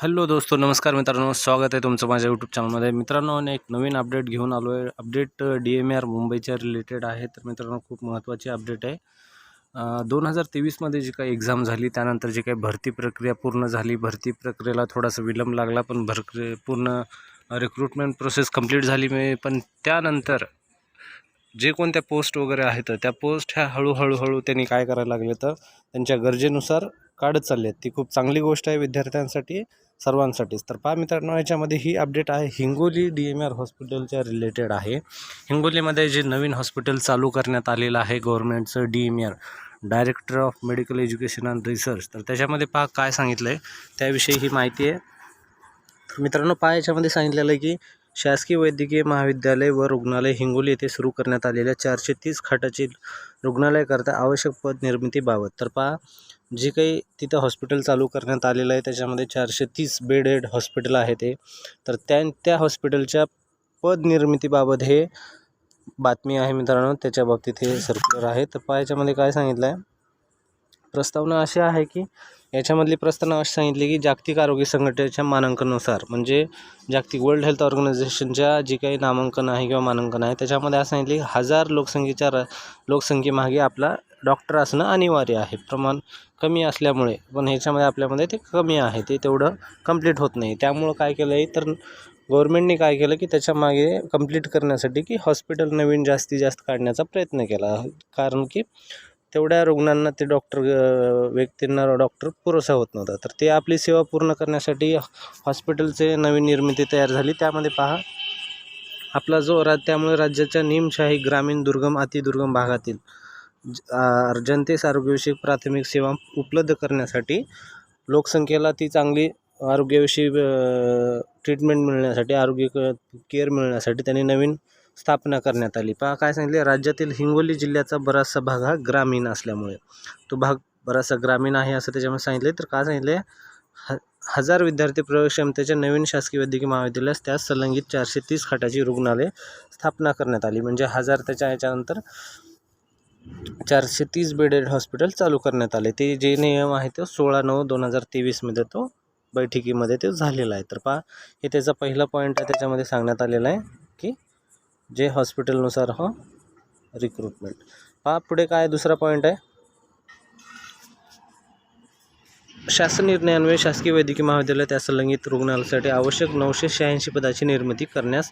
Hello दोस्तो नमस्कार मित्रांनो स्वागत आहे तुमचं माझ्या यूट्यूब चॅनलमध्ये मित्रांनो आणि एक नवीन अपडेट घेऊन आलो आहे अपडेट डी एम आर मुंबईच्या रिलेटेड आहे तर मित्रांनो खूप महत्त्वाची अपडेट आहे. दोन हजार तेवीसमध्ये जी काही एक्झाम झाली त्यानंतर जी काही भरती प्रक्रिया पूर्ण झाली भरती प्रक्रियेला थोडासा विलंब लागला पण भरक्रि पूर्ण रिक्रुटमेंट प्रोसेस कंप्लीट झाली. मी पण त्यानंतर जे कोणत्या पोस्ट वगैरे आहेत त्या पोस्ट ह्या हळूहळू हळू त्यांनी काय करायला लागले तर त्यांच्या गरजेनुसार काढत चालले आहेत. ती खूप चांगली गोष्ट आहे विद्यार्थ्यांसाठी सर्वांसाठीच. तर पहा मित्रांनो याच्यामध्ये ही अपडेट आहे. हिंगोली डी एम आर हॉस्पिटलच्या रिलेटेड आहे. हिंगोलीमध्ये जे नवीन हॉस्पिटल चालू करण्यात आलेलं आहे गव्हर्नमेंटचं D M R director of medical education and research तर त्याच्यामध्ये पहा काय सांगितलं आहे त्याविषयी ही माहिती आहे. मित्रांनो पहा याच्यामध्ये सांगितलेलं आहे की शासकीय वैद्यकीय महाविद्यालय व रुग्णालय हिंगोली येथे सुरू करण्यात आलेल्या चारशे तीस खाटाची रुग्णालयाकरता आवश्यक पद निर्मितीबाबत तर पहा जे काही तिथं हॉस्पिटल चालू करण्यात आलेलं आहे त्याच्यामध्ये चारशे तीस बेडेड हॉस्पिटल आहे ते. तर त्या त्या हॉस्पिटलच्या पदनिर्मितीबाबत हे बातमी आहे मित्रांनो त्याच्या बाबतीत हे सर्क्युलर आहे. तर पहा याच्यामध्ये काय सांगितलं आहे प्रस्तावना अशी आहे की याच्यामधली प्रस्तावना अशी सांगितली की जागतिक आरोग्य संघटनेच्या मानांकनानुसार म्हणजे जागतिक वर्ल्ड हेल्थ ऑर्गनायझेशनच्या जी काही नामांकन आहे किंवा मानांकन आहे त्याच्यामध्ये असं सांगितले की हजार लोकसंख्येच्या र लोकसंख्येमागे आपला डॉक्टर असणं अनिवार्य आहे. प्रमाण कमी असल्यामुळे पण ह्याच्यामध्ये आपल्यामध्ये ते कमी आहे. ते तेवढं कंप्लीट होत नाही. त्यामुळं काय केलं आहे तर गव्हर्मेंटने काय केलं की त्याच्यामागे कंप्लीट करण्यासाठी की हॉस्पिटल नवीन जास्तीत जास्त काढण्याचा प्रयत्न केला. कारण की तेवढ्या रुग्णांना ते डॉक्टर व्यक्तींना डॉक्टर पुरेसा होत नव्हता. तर ते आपली सेवा पूर्ण करण्यासाठी हॉस्पिटलचे नवीन निर्मिती तयार झाली. त्यामध्ये पहा आपला जो राज त्यामुळे राज्याच्या निमशाही ग्रामीण दुर्गम अतिदुर्गम भागातील जनतेस आरोग्यविषयक प्राथमिक सेवा उपलब्ध करण्यासाठी लोकसंख्येला ती चांगली आरोग्याविषयी ट्रीटमेंट मिळण्यासाठी आरोग्य केअर मिळण्यासाठी त्यांनी नवीन स्थापना करण्यात आली. पहा काय सांगितले राज्यातील हिंगोली जिल्ह्याचा बराचसा भाग हा ग्रामीण असल्यामुळे. तो भाग बराचसा ग्रामीण आहे असं त्याच्यामध्ये सांगितले तर काय सांगितले ह हजार विद्यार्थी प्रवेश क्षमतेच्या नवीन शासकीय वैद्यकीय महाविद्यालयास त्यास संलंगित चारशे तीस खाटाची रुग्णालय स्थापना करण्यात आली. म्हणजे हजार त्याच्या याच्यानंतर चारशे तीस बेडेड हॉस्पिटल चालू करण्यात आले. ते जे नियम आहे तो सोळा नऊ दोन हजार तेवीसमध्ये तो बैठकीमध्ये ते झालेला आहे. तर पहा हे त्याचा पहिला पॉईंट आहे त्याच्यामध्ये सांगण्यात आलेला आहे की जे हॉस्पिटलनुसार हो रिक्रुटमेंट पहा पुढे काय दुसरा पॉईंट आहे. शासन निर्णयान्वये शासकीय वैद्यकीय महाविद्यालय त्या संलंगित रुग्णालयासाठी आवश्यक नऊशे शहाऐंशी पदाची निर्मिती करण्यास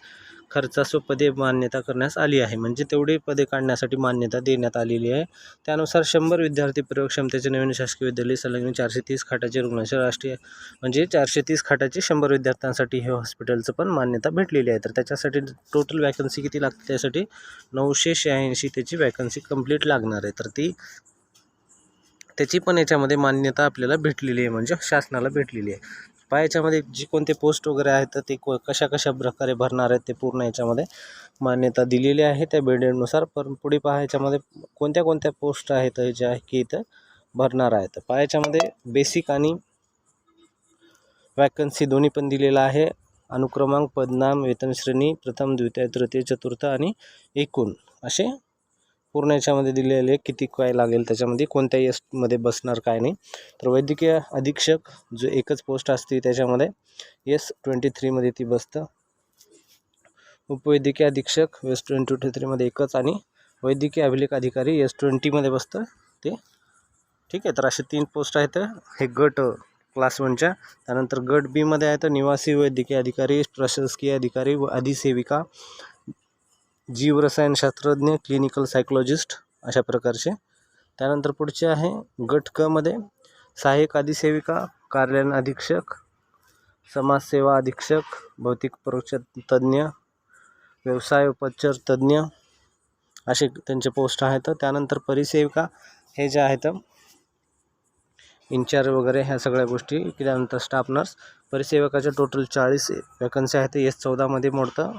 खर्चासो पदे मान्यता करण्यास आली आहे. म्हणजे तेवढी पदे काढण्यासाठी मान्यता देण्यात आलेली आहे. त्यानुसार शंभर विद्यार्थी प्रयोगक्षमतेचे नवीन शासकीय विद्यालय संलग्न चारशे तीस खाटाचे रुग्णालय राष्ट्रीय म्हणजे चारशे तीस खाटाची शंभर विद्यार्थ्यांसाठी हे हॉस्पिटलचं पण मान्यता भेटलेली आहे. तर त्याच्यासाठी टोटल वॅकन्सी किती लागते? त्यासाठी नऊशे शहाऐंशी त्याची वॅकन्सी कंप्लीट लागणार आहे. तर ती त्याची पण याच्यामध्ये मान्यता आपल्याला भेटलेली आहे. म्हणजे शासनाला भेटलेली आहे. पायाच्यामध्ये जी कोणते पोस्ट वगैरे आहेत तर ते को कशा कशा प्रकारे भरणार आहेत ते पूर्ण याच्यामध्ये मान्यता दिलेली आहे त्या बेडेडनुसार पण पुढे पहा याच्यामध्ये कोणत्या कोणत्या पोस्ट आहेत ज्या की इथं भरणार आहेत. पायाच्यामध्ये बेसिक आणि वॅकन्सी दोन्ही पण दिलेलं आहे. अनुक्रमांक पदनाम वेतनश्रेणी प्रथम द्वितीय तृतीय चतुर्थ आणि एकूण असे पूर्ण याच्यामध्ये दिलेले किती काय लागेल त्याच्यामध्ये कोणत्या एसमध्ये बसणार काय नाही. तर वैद्यकीय अधीक्षक जो एकच पोस्ट असते त्याच्यामध्ये एस ट्वेंटी थ्रीमध्ये ती बसतं. उपवैद्यकीय अधीक्षक एस ट्वेंटी थ्रीमध्ये एकच आणि वैद्यकीय अभिलेख अधिकारी एस ट्वेंटीमध्ये बसतं. ते ठीक आहे तर असे तीन पोस्ट आहेत. हे गट क्लास वनच्या त्यानंतर गट बीमध्ये आहे तर निवासी वैद्यकीय अधिकारी प्रशासकीय अधिकारी व अधिसेविका. जीवरसायनशास्त्रज्ञ क्लिनिकल सायकोलॉजिस्ट अशा प्रकारचे. त्यानंतर पुढचे आहे गट क मध्ये. सहाय्यक अधिसेविका कार्यालयीन अधीक्षक समाजसेवा अधीक्षक भौतिक परोक्ष तज्ज्ञ व्यवसाय उपचार तज्ज्ञ असे त्यांचे पोस्ट आहेत. त्यानंतर परिसेविका हे जे आहेत इन्चार्ज वगैरे ह्या सगळ्या गोष्टी त्यानंतर स्टाफ नर्स परिसेवकाच्या टोटल चाळीस वॅकन्सी आहेत. एस चौदामध्ये मोडतं.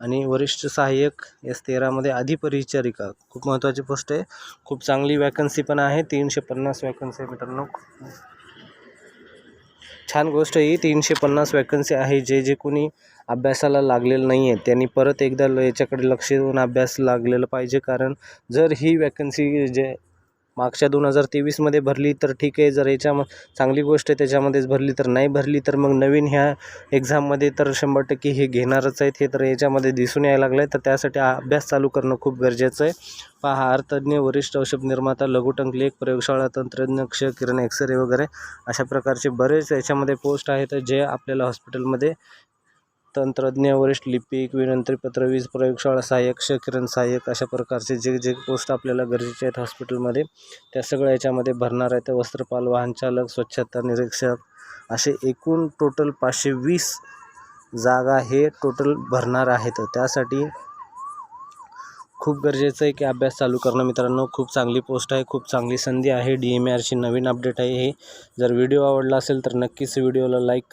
आणि वरिष्ठ सहाय्यक एस तेरामध्ये अधिपरिचारिका खूप महत्त्वाची पोस्ट आहे. खूप चांगली वॅकन्सी पण आहे. तीनशे पन्नास वॅकन्सी आहे मित्रांनो. छान गोष्ट ही तीनशे पन्नास वॅकन्सी आहे. जे जे कोणी अभ्यासाला लागलेलं नाही आहे त्यांनी परत एकदा ल- याच्याकडे लक्ष देऊन अभ्यास लागलेलं पाहिजे. कारण जर ही वॅकन्सी जे मागच्या दोन हजार तेवीसमध्ये भरली तर ठीक आहे. जर याच्या चांगली गोष्ट आहे त्याच्यामध्येच भरली तर नाही भरली तर मग नवीन ह्या एक्झाममध्ये तर शंभर टक्के हे घेणारच आहेत. हे तर याच्यामध्ये दिसून यायला लागलं आहे तर त्यासाठी अभ्यास चालू करणं खूप गरजेचं आहे. पहा आहार वरिष्ठ औषध निर्माता लघुटंक लेख प्रयोगशाळा तंत्रज्ञ क्ष किरण एक्सरे वगैरे अशा प्रकारचे बरेच याच्यामध्ये पोस्ट आहेत जे आपल्याला हॉस्पिटलमध्ये तंत्रज्ञ वरिष्ठ लिपिक विनंतीपत्र वीज प्रयोगशाळा सहाय्यक क्ष किरण सहाय्यक अशा प्रकारचे जे जे पोस्ट आपल्याला गरजेचे आहेत हॉस्पिटलमध्ये त्या सगळ्या याच्यामध्ये भरणार आहेत. वस्त्रपाल वाहनचालक स्वच्छता निरीक्षक असे एकूण टोटल पाचशे वीस जागा हे टोटल भरणार आहेत. त्यासाठी खूप गरजेचं आहे की अभ्यास चालू करणं. मित्रांनो खूप चांगली पोस्ट आहे खूप चांगली संधी आहे. डी एम आरची नवीन अपडेट आहे हे. जर व्हिडिओ आवडला असेल तर नक्कीच व्हिडिओला लाईक